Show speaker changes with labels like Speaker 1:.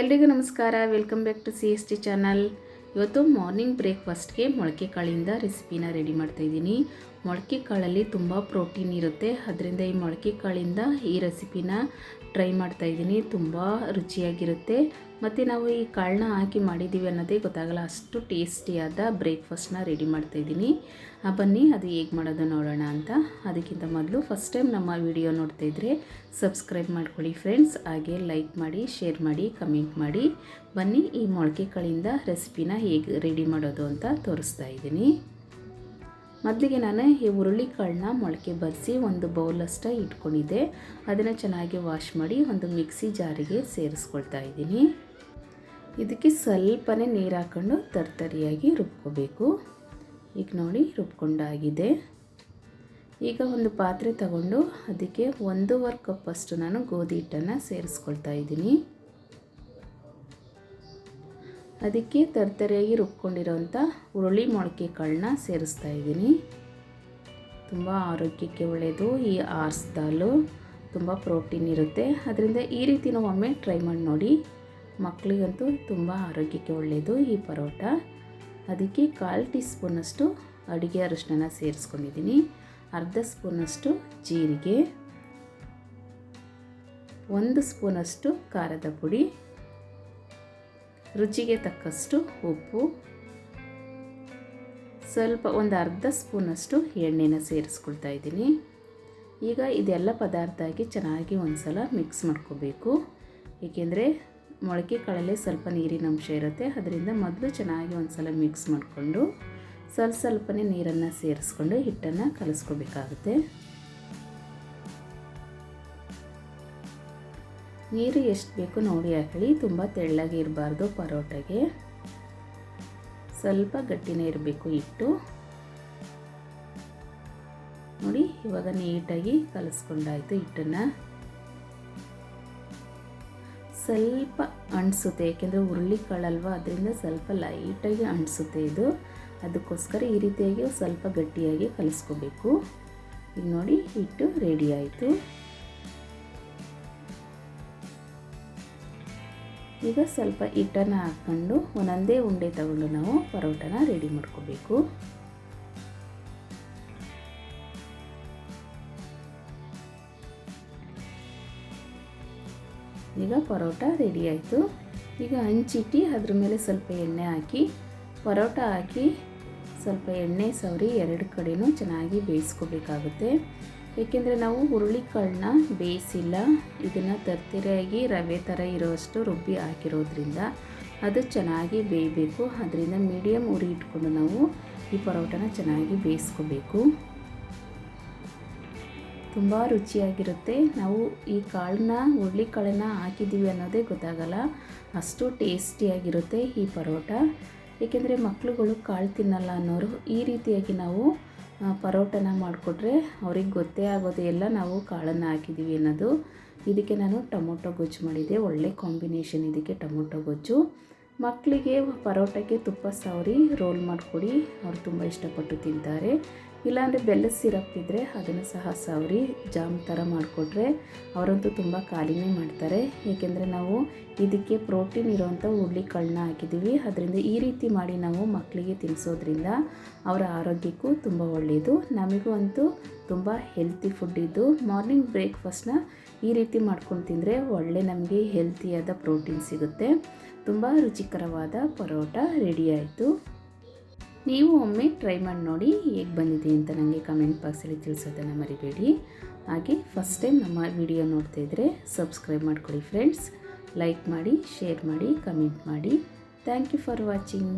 Speaker 1: ಎಲ್ರಿಗೂ ನಮಸ್ಕಾರ. Welcome back to C S T channel ಇವತ್ತು ಮಾರ್ನಿಂಗ್ ಬ್ರೇಕ್ಫಾಸ್ಟ್ಗೆ ಮೊಳಕೆ ಕಾಳಿಂದ ರೆಸಿಪಿನ ರೆಡಿ ಮಾಡ್ತಾಯಿದ್ದೀನಿ ಮೊಳಕೆ ಕಾಳಲ್ಲಿ ತುಂಬ ಪ್ರೋಟೀನ್ ಇರುತ್ತೆ. ಅದರಿಂದ ಈ ಮೊಳಕೆ ಕಾಳಿಂದ ಈ ರೆಸಿಪಿನ ಟ್ರೈ ಮಾಡ್ತಾಯಿದ್ದೀನಿ ತುಂಬ ರುಚಿಯಾಗಿರುತ್ತೆ. ಮತ್ತು ನಾವು ಈ ಕಾಳನ್ನ ಹಾಕಿ ಮಾಡಿದ್ದೀವಿ ಅನ್ನೋದೇ ಗೊತ್ತಾಗಲ್ಲ. ಅಷ್ಟು ಟೇಸ್ಟಿಯಾದ ಬ್ರೇಕ್ಫಾಸ್ಟ್ನ ರೆಡಿ ಮಾಡ್ತಾಯಿದ್ದೀನಿ ಬನ್ನಿ, ಅದು ಹೇಗೆ ಮಾಡೋದು ನೋಡೋಣ ಅಂತ. ಅದಕ್ಕಿಂತ ಮೊದಲು ಫಸ್ಟ್ ಟೈಮ್ ನಮ್ಮ ವಿಡಿಯೋ ನೋಡ್ತಾಯಿದ್ರೆ ಸಬ್ಸ್ಕ್ರೈಬ್ ಮಾಡ್ಕೊಳ್ಳಿ ಫ್ರೆಂಡ್ಸ್. ಹಾಗೆ ಲೈಕ್ ಮಾಡಿ, ಶೇರ್ ಮಾಡಿ, ಕಮೆಂಟ್ ಮಾಡಿ. ಬನ್ನಿ, ಈ ಮೊಳಕೆ ಕಾಳಿಂದ ರೆಸಿಪಿನ ಹೇಗೆ ರೆಡಿ ಮಾಡೋದು ಅಂತ ತೋರಿಸ್ತಾ ಇದ್ದೀನಿ. ಮೊದಲಿಗೆ ನಾನು ಈ ಹುರುಳಿ ಕಾಳನ್ನ ಮೊಳಕೆ ಬರೆಸಿ ಒಂದು ಬೌಲಷ್ಟ ಇಟ್ಕೊಂಡಿದ್ದೆ. ಅದನ್ನು ಚೆನ್ನಾಗಿ ವಾಶ್ ಮಾಡಿ ಒಂದು ಮಿಕ್ಸಿ ಜಾರಿಗೆ ಸೇರಿಸ್ಕೊಳ್ತಾ ಇದ್ದೀನಿ. ಇದಕ್ಕೆ ಸ್ವಲ್ಪನೇ ನೀರು ಹಾಕ್ಕೊಂಡು ತರ್ತರಿಯಾಗಿ ರುಬ್ಕೋಬೇಕು. ಈಗ ನೋಡಿ ರುಬ್ಕೊಂಡಾಗಿದೆ. ಈಗ ಒಂದು ಪಾತ್ರೆ ತಗೊಂಡು ಅದಕ್ಕೆ ಒಂದೂವರೆ ಕಪ್ಪಷ್ಟು ನಾನು ಗೋಧಿ ಹಿಟ್ಟನ್ನು ಸೇರಿಸ್ಕೊಳ್ತಾ ಇದ್ದೀನಿ. ಅದಕ್ಕೆ ತರ್ತರಿಯಾಗಿ ರುಬ್ಕೊಂಡಿರೋಂಥ ಹುರುಳಿ ಮೊಳಕೆ ಕಾಳನ್ನ ಸೇರಿಸ್ತಾ ಇದ್ದೀನಿ. ತುಂಬ ಆರೋಗ್ಯಕ್ಕೆ ಒಳ್ಳೆಯದು ಈ ಆರ್ಸ್ ದಾಲು ತುಂಬ ಪ್ರೋಟೀನ್ ಇರುತ್ತೆ. ಅದರಿಂದ ಈ ರೀತಿ ನಾವು ಒಮ್ಮೆ ಟ್ರೈ ಮಾಡಿ ನೋಡಿ. ಮಕ್ಕಳಿಗಂತೂ ತುಂಬ ಆರೋಗ್ಯಕ್ಕೆ ಒಳ್ಳೆಯದು ಈ ಪರೋಟ. ಅದಕ್ಕೆ ಕಾಲು ಟೀ ಸ್ಪೂನಷ್ಟು ಅಡುಗೆ ಅರಿಶಿನ ಸೇರಿಸ್ಕೊಂಡಿದ್ದೀನಿ. ಅರ್ಧ ಸ್ಪೂನಷ್ಟು ಜೀರಿಗೆ. ಒಂದು ಸ್ಪೂನಷ್ಟು ಖಾರದ ಪುಡಿ. ರುಚಿಗೆ ತಕ್ಕಷ್ಟು ಉಪ್ಪು. ಸ್ವಲ್ಪ ಒಂದು ಅರ್ಧ ಸ್ಪೂನಷ್ಟು ಎಣ್ಣೆನ ಸೇರಿಸ್ಕೊಳ್ತಾ ಇದ್ದೀನಿ. ಈಗ ಇದೆಲ್ಲ ಪದಾರ್ಥ ಹಾಕಿ ಚೆನ್ನಾಗಿ ಒಂದು ಸಲ ಮಿಕ್ಸ್ ಮಾಡ್ಕೋಬೇಕು. ಏಕೆಂದರೆ ಮೊಳಕೆ ಕಾಳಲ್ಲೇ ಸ್ವಲ್ಪ ನೀರಿನ ಅಂಶ ಇರುತ್ತೆ. ಅದರಿಂದ ಮೊದಲು ಚೆನ್ನಾಗಿ ಒಂದು ಸಲ ಮಿಕ್ಸ್ ಮಾಡಿಕೊಂಡು ಸ್ವಲ್ಪ ಸ್ವಲ್ಪನೇ ನೀರನ್ನು ಸೇರಿಸ್ಕೊಂಡು ಹಿಟ್ಟನ್ನು ಕಲಿಸ್ಕೋಬೇಕಾಗುತ್ತೆ. ನೀರು ಎಷ್ಟು ಬೇಕು ನೋಡಿ ಹಾಕಿ ತುಂಬ ತೆಳ್ಳಗೆ ಇರಬಾರ್ದು ಪರೋಟಗೆ. ಸ್ವಲ್ಪ ಗಟ್ಟಿನೇ ಇರಬೇಕು ಹಿಟ್ಟು. ನೋಡಿ ಇವಾಗ ನೀಟಾಗಿ ಕಲಸ್ಕೊಂಡಾಯಿತು ಹಿಟ್ಟನ್ನು. ಸ್ವಲ್ಪ ಅಂಟಿಸುತ್ತೆ, ಏಕೆಂದರೆ ಹುರುಳಿ ಕಾಳಲ್ವ, ಅದರಿಂದ ಸ್ವಲ್ಪ ಲೈಟಾಗಿ ಅಂಟಿಸುತ್ತೆ ಇದು. ಅದಕ್ಕೋಸ್ಕರ ಈ ರೀತಿಯಾಗಿ ಸ್ವಲ್ಪ ಗಟ್ಟಿಯಾಗಿ ಕಲಿಸ್ಕೋಬೇಕು. ಈಗ ನೋಡಿ, ಹಿಟ್ಟು ರೆಡಿ ಆಯಿತು. ಈಗ ಸ್ವಲ್ಪ ಹಿಟ್ಟನ್ನು ಹಾಕ್ಕೊಂಡು ಒಂದೊಂದೇ ಉಂಡೆ ತಗೊಂಡು ನಾವು ಪರೋಟನ ರೆಡಿ ಮಾಡ್ಕೋಬೇಕು. ಈಗ ಪರೋಟ ರೆಡಿ ಆಯಿತು. ಈಗ ಹಂಚಿಟ್ಟು, ಅದ್ರ ಮೇಲೆ ಸ್ವಲ್ಪ ಎಣ್ಣೆ ಹಾಕಿ, ಪರೋಟ ಹಾಕಿ ಸ್ವಲ್ಪ ಎಣ್ಣೆ ಸವರಿ ಎರಡು ಕಡೆಯೂ ಚೆನ್ನಾಗಿ ಬೇಯಿಸ್ಕೋಬೇಕಾಗುತ್ತೆ. ಏಕೆಂದರೆ ನಾವು ಹುರುಳಿಕಾಳನ್ನ ಬೇಯಿಸಿಲ್ಲ. ಇದನ್ನು ತರ್ತಿರಾಗಿ ರವೆ ಥರ ಇರೋಷ್ಟು ರುಬ್ಬಿ ಹಾಕಿರೋದ್ರಿಂದ ಅದು ಚೆನ್ನಾಗಿ ಬೇಯಬೇಕು. ಅದರಿಂದ ಮೀಡಿಯಮ್ ಉರಿ ಇಟ್ಕೊಂಡು ನಾವು ಈ ಪರೋಟನ ಚೆನ್ನಾಗಿ ಬೇಯಿಸ್ಕೋಬೇಕು. ತುಂಬ ರುಚಿಯಾಗಿರುತ್ತೆ. ನಾವು ಈ ಕಾಳನ್ನ, ಹುರುಳಿ ಕಾಳನ್ನ ಹಾಕಿದ್ದೀವಿ ಅನ್ನೋದೇ ಗೊತ್ತಾಗಲ್ಲ. ಅಷ್ಟು ಟೇಸ್ಟಿಯಾಗಿರುತ್ತೆ ಈ ಪರೋಟ. ಏಕೆಂದರೆ ಮಕ್ಕಳುಗಳು ಕಾಳು ತಿನ್ನಲ್ಲ ಅನ್ನೋರು ಈ ರೀತಿಯಾಗಿ ನಾವು ಪರೋಟನ ಮಾಡಿಕೊಟ್ರೆ ಅವ್ರಿಗೆ ಗೊತ್ತೇ ಆಗೋದೇ ಎಲ್ಲ ನಾವು ಕಾಳನ್ನು ಹಾಕಿದ್ದೀವಿ ಅನ್ನೋದು. ಇದಕ್ಕೆ ನಾನು ಟೊಮೊಟೊ ಗೊಜ್ಜು ಮಾಡಿದೆ ಒಳ್ಳೆ ಕಾಂಬಿನೇಷನ್ ಇದಕ್ಕೆ ಟೊಮೊಟೊ ಗೊಜ್ಜು. ಮಕ್ಕಳಿಗೆ ಪರೋಟಕ್ಕೆ ತುಪ್ಪ ಸವರಿ ರೋಲ್ ಮಾಡಿಕೊಡಿ. ಅವ್ರು ತುಂಬ ಇಷ್ಟಪಟ್ಟು ತಿಂತಾರೆ. ಇಲ್ಲಾಂದರೆ ಬೆಲ್ಲ ಸಿರಪ್ ಇದ್ದರೆ ಅದನ್ನು ಸಹ ಸವರಿ, ಜಾಮ್ ಥರ ಮಾಡಿಕೊಟ್ರೆ ಅವರಂತೂ ತುಂಬ ಖಾಲಿನೇ ಮಾಡ್ತಾರೆ. ಏಕೆಂದರೆ ನಾವು ಇದಕ್ಕೆ ಪ್ರೋಟೀನ್ ಇರೋವಂಥ ಹುರುಳಿ ಕಾಳನ್ನ ಹಾಕಿದ್ದೀವಿ ಅದರಿಂದ ಈ ರೀತಿ ಮಾಡಿ ನಾವು ಮಕ್ಕಳಿಗೆ ತಿನ್ನಿಸೋದ್ರಿಂದ ಅವರ ಆರೋಗ್ಯಕ್ಕೂ ತುಂಬ ಒಳ್ಳೆಯದು ನಮಗೂ ಅಂತೂ ತುಂಬ ಹೆಲ್ತಿ ಫುಡ್ ಇದ್ದು ಮಾರ್ನಿಂಗ್ ಬ್ರೇಕ್ಫಾಸ್ಟ್ನ ಈ ರೀತಿ ಮಾಡ್ಕೊಂಡು ತಿಂದರೆ ಒಳ್ಳೆ ನಮಗೆ ಹೆಲ್ತಿಯಾದ ಪ್ರೋಟೀನ್ ಸಿಗುತ್ತೆ. ತುಂಬ ರುಚಿಕರವಾದ ಪರೋಟ ರೆಡಿ ಆಯಿತು. ನೀವು ಒಮ್ಮೆ ಟ್ರೈ ಮಾಡಿ ನೋಡಿ ಹೇಗೆ ಬಂದಿದೆ ಅಂತ ನನಗೆ ಕಮೆಂಟ್ ಬಾಕ್ಸಲ್ಲಿ ತಿಳಿಸೋದನ್ನು ಮರಿಬೇಡಿ. ಹಾಗೆ ಫಸ್ಟ್ ಟೈಮ್ ನಮ್ಮ ವಿಡಿಯೋ ನೋಡ್ತಾ ಇದ್ದರೆ ಸಬ್ಸ್ಕ್ರೈಬ್ ಮಾಡ್ಕೊಳ್ಳಿ ಫ್ರೆಂಡ್ಸ್ ಲೈಕ್ ಮಾಡಿ ಶೇರ್ ಮಾಡಿ ಕಮೆಂಟ್ ಮಾಡಿ. Thank you for watching